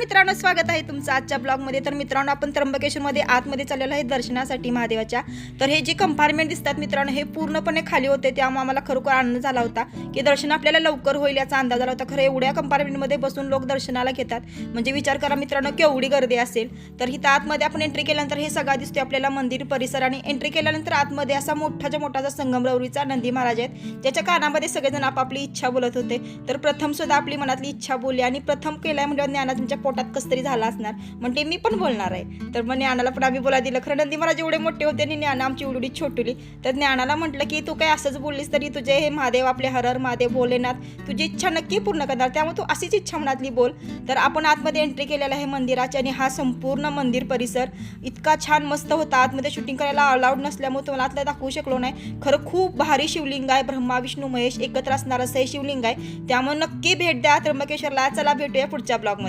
मित्रांनो स्वागत आहे तुमचं आजच्या ब्लॉगमध्ये. तर मित्रांनो आपण त्र्यंबकेश्वरमध्ये आतमध्ये चाललेलो आहे दर्शनासाठी महादेवाच्या. तर हे जे कंपार्टमेंट दिसतात मित्रांनो हे पूर्णपणे खाली होते. त्यामुळे आम्हाला खरोखर आनंद झाला होता की दर्शन आपल्याला लवकर होईल याचा अंदाज आला होता. खरं एवढ्या कंपार्टमेंटमध्ये बसून लोक दर्शनाला घेतात. म्हणजे विचार करा मित्रांनो केवढी गर्दी असेल. तर इथं आतमध्ये आपण एंट्री केल्यानंतर हे सगळं दिसतो आपल्याला मंदिर परिसर आणि एंट्री केल्यानंतर आतमध्ये असा मोठाच्या मोठाचा संगमरवरीचा नंदी महाराज आहेत. त्याच्या कानामध्ये सगळेजण आपापली इच्छा बोलत होते. तर प्रथम सुद्धा आपली मनातली इच्छा बोलली आणि प्रथम केल्या म्हणजे ज्ञाना तुमच्या पोटात कसं तरी झाला असणार. म्हणते मी पण बोलणार आहे. तर मग ज्ञानाला पण आम्ही बोला दिलं. खरं नंदी महाराज एवढे मोठे होते आणि ज्ञान आमची एवढी छोटुली तर ज्ञानाला म्हटलं की तू काय असंच बोललीस तरी तुझे हे महादेव आपले हरर महादेव भोलेनाथ तुझी इच्छा नक्की पूर्ण करणार. त्यामुळे तू अशीच इच्छा मनातली बोल. तर आपण आतमध्ये एंट्री केलेला आहे मंदिराची आणि हा संपूर्ण मंदिर परिसर इतका छान मस्त होता. आतमध्ये शूटिंग करायला अलाउड नसल्यामुळे तुम्हाला आतला दाखवू शकलो नाही. खरं खूप भारी शिवलिंग आहे. ब्रह्मा विष्णू महेश एकत्र असणार असं हे शिवलिंग आहे. त्यामुळे नक्की भेट द्या. त्र्यंबकेश्वरला. चला भेटूया पुढच्या ब्लॉगमध्ये